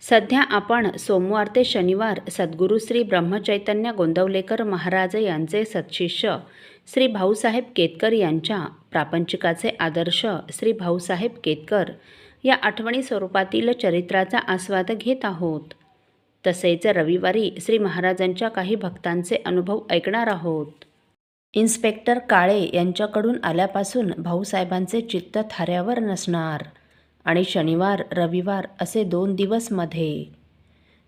सध्या आपण सोमवार ते शनिवार सद्गुरू श्री ब्रह्मचैतन्य गोंदवलेकर महाराज यांचे सत्शिष्य श्री भाऊसाहेब केतकर यांच्या प्रापंचिकाचे आदर्श श्री भाऊसाहेब केतकर या आठवणी स्वरूपातील चरित्राचा आस्वाद घेत आहोत. तसेच रविवारी श्री महाराजांच्या काही भक्तांचे अनुभव ऐकणार आहोत. इन्स्पेक्टर काळे यांच्याकडून आल्यापासून भाऊसाहेबांचे चित्त थाऱ्यावर नसणार. आणि शनिवार रविवार असे दोन दिवसमध्ये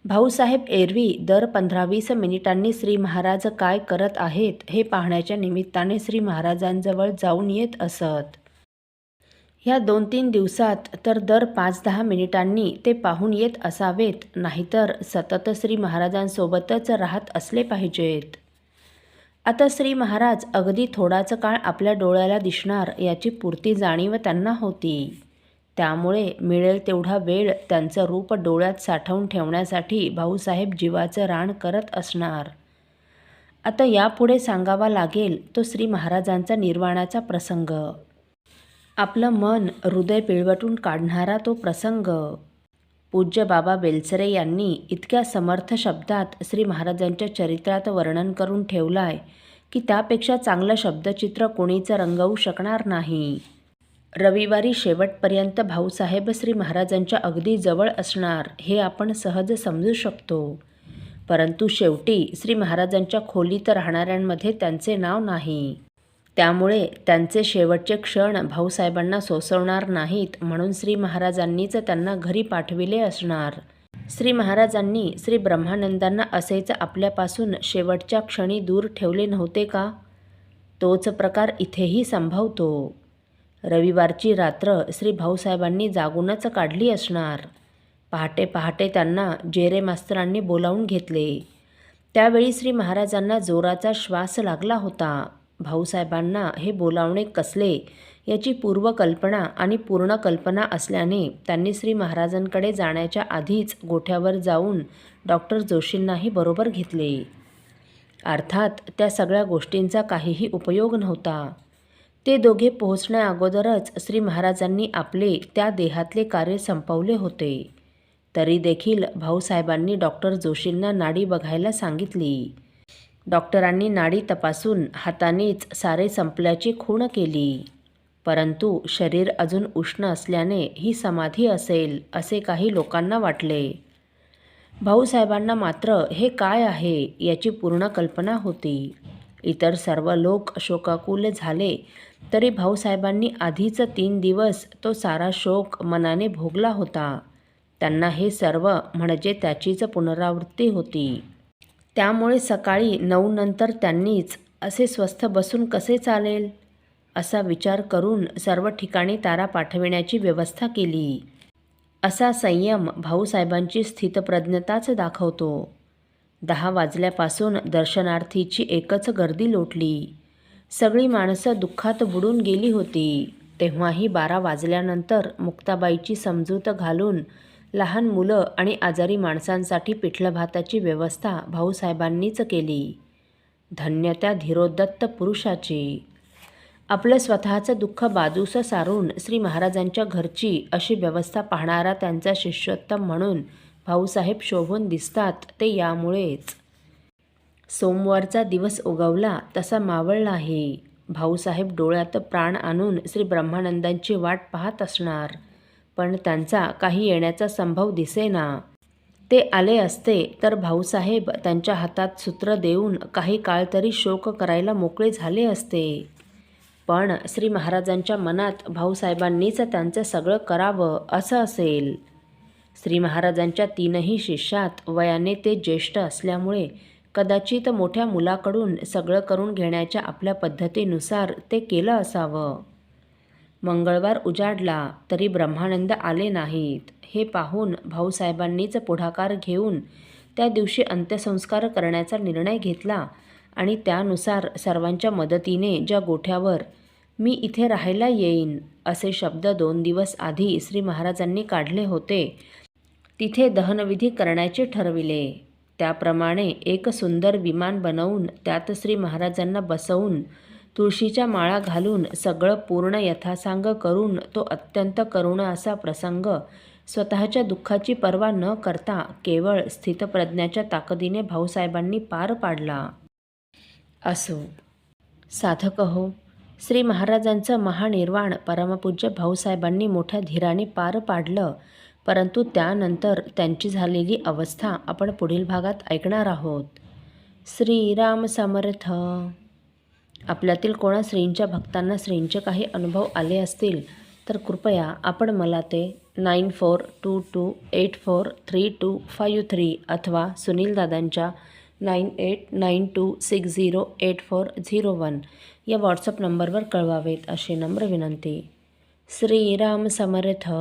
भाऊसाहेब एरवी दर पंधरा वीस मिनिटांनी श्री महाराज काय करत आहेत हे पाहण्याच्या निमित्ताने श्री महाराजांजवळ जाऊन येत असत. ह्या दोन तीन दिवसात तर दर पाच दहा मिनिटांनी ते पाहून येत असावेत नाहीतर सतत श्री महाराजांसोबतच राहत असले पाहिजेत. आता श्री महाराज अगदी थोडाच काळ आपल्या डोळ्याला दिसणार याची पुरती जाणीव त्यांना होती. त्यामुळे मिळेल तेवढा वेळ त्यांचं रूप डोळ्यात साठवून ठेवण्यासाठी भाऊसाहेब जीवाचं रान करत असणार. आता यापुढे सांगावा लागेल तो श्री महाराजांचा निर्वाणाचा प्रसंग. आपलं मन हृदय पिळवटून काढणारा तो प्रसंग. पूज्य बाबा बेलसरे यांनी इतक्या समर्थ शब्दात श्री महाराजांच्या चरित्रात वर्णन करून ठेवलाय की त्यापेक्षा चांगलं शब्दचित्र कोणीचं रंगवू शकणार नाही. रविवारी शेवटपर्यंत भाऊसाहेब श्री महाराजांच्या अगदी जवळ असणार हे आपण सहज समजू शकतो. परंतु शेवटी श्री महाराजांच्या खोलीत राहणाऱ्यांमध्ये त्यांचे नाव नाही. त्यामुळे त्यांचे शेवटचे क्षण भाऊसाहेबांना सोसवणार नाहीत म्हणून श्री महाराजांनीच त्यांना घरी पाठविले असणार. श्री महाराजांनी श्री ब्रह्मानंदांना असेच आपल्यापासून शेवटच्या क्षणी दूर ठेवले नव्हते का? तोच प्रकार इथेही संभवतो. रविवारची रात्र श्री भाऊसाहेबांनी जागूनच काढली असणार. पहाटे पहाटे त्यांना जेरे मास्तरांनी बोलावून घेतले. त्यावेळी श्री महाराजांना जोराचा श्वास लागला होता. भाऊसाहेबांना हे बोलावणे कसले याची पूर्वकल्पना आणि पूर्ण कल्पना असल्याने त्यांनी श्री महाराजांकडे जाण्याच्या आधीच गोठ्यावर जाऊन डॉक्टर जोशींनाही बरोबर घेतले. अर्थात त्या सगळ्या गोष्टींचा काहीही उपयोग नव्हता. ते दोघे पोहोचण्या अगोदरच श्री महाराजांनी आपले त्या देहातले कार्य संपवले होते. तरी देखील भाऊसाहेबांनी डॉक्टर जोशींना नाडी बघायला सांगितली. डॉक्टरांनी नाडी तपासून हातानेच सारे संपल्याची खूण केली. परंतु शरीर अजून उष्ण असल्याने ही समाधी असेल असे काही लोकांना वाटले. भाऊसाहेबांना मात्र हे काय आहे याची पूर्ण कल्पना होती. इतर सर्व लोक शोकाकुल झाले. तरी भाऊसाहेबांनी आधीच तीन दिवस तो सारा शोक मनाने भोगला होता. त्यांना हे सर्व म्हणजे त्याचीच पुनरावृत्ती होती. त्यामुळे सकाळी नऊ नंतर त्यांनीच असे स्वस्थ बसून कसे चालेल? असा विचार करून सर्व ठिकाणी तारा पाठविण्याची व्यवस्था केली. असा संयम भाऊसाहेबांची स्थितप्रज्ञताच दाखवतो. दहा वाजल्यापासून दर्शनार्थीची एकच गर्दी लोटली. सगळी माणसं दुःखात बुडून गेली होती. तेव्हाही बारा वाजल्यानंतर मुक्ताबाईची समजूत घालून लहान मुलं आणि आजारी माणसांसाठी पिठलं भाताची व्यवस्था भाऊसाहेबांनीच केली. धन्य त्या धीरोदत्त पुरुषाची. आपलं स्वतःचं दुःख बाजूस सारून श्री महाराजांच्या घरची अशी व्यवस्था पाहणारा त्यांचा शिष्योत्तम म्हणून भाऊसाहेब शोभून दिसतात ते यामुळेच. सोमवारचा दिवस उगवला तसा मावळला आहे भाऊसाहेब डोळ्यात प्राण आणून श्री ब्रह्मानंदांची वाट पाहत असणार पण त्यांचा काही येण्याचा संभव दिसेना. ते आले असते तर भाऊसाहेब त्यांच्या हातात सूत्र देऊन काही काळ तरी शोक करायला मोकळे झाले असते. पण श्री महाराजांच्या मनात भाऊसाहेबांनीच त्यांचं सगळं करावं असं असेल. श्री महाराजांच्या तीनही शिष्यात वयाने ते ज्येष्ठ असल्यामुळे कदाचित मोठ्या मुलाकडून सगळं करून घेण्याच्या आपल्या पद्धतीनुसार ते केलं असावं. मंगळवार उजाडला तरी ब्रह्मानंद आले नाहीत. हे पाहून भाऊसाहेबांनीच पुढाकार घेऊन त्या दिवशी अंत्यसंस्कार करण्याचा निर्णय घेतला आणि त्यानुसार सर्वांच्या मदतीने ज्या गोठ्यावर मी इथे राहायला येईन असे शब्द दोन दिवस आधी श्री महाराजांनी काढले होते तिथे दहनविधी करण्याचे ठरविले. त्याप्रमाणे एक सुंदर विमान बनवून त्यात श्री महाराजांना बसवून तुळशीच्या माळा घालून सगळं पूर्ण यथासांग करून तो अत्यंत करुण असा प्रसंग स्वतःच्या दुःखाची पर्वा न करता केवळ स्थितप्रज्ञाच्या ताकदीने भाऊसाहेबांनी पार पाडला. असो. साधक हो श्री महाराजांचं महानिर्वाण परमपूज्य भाऊसाहेबांनी मोठ्या धीराने पार पाडलं. परंतु त्यानंतर त्यांची झालेली अवस्था आपण पुढील भागात ऐकणार आहोत. श्रीराम समर्थ. आपल्यातील कोणा श्रींच्या भक्तांना श्रींचे काही अनुभव आले असतील तर कृपया आपण मला ते nine four two two eight four three two five three अथवा सुनील दादांच्या nine eight nine two six zero eight four zero one या व्हॉट्सअप नंबरवर कळवावेत अशी नम्र विनंती. श्रीराम समर्थ.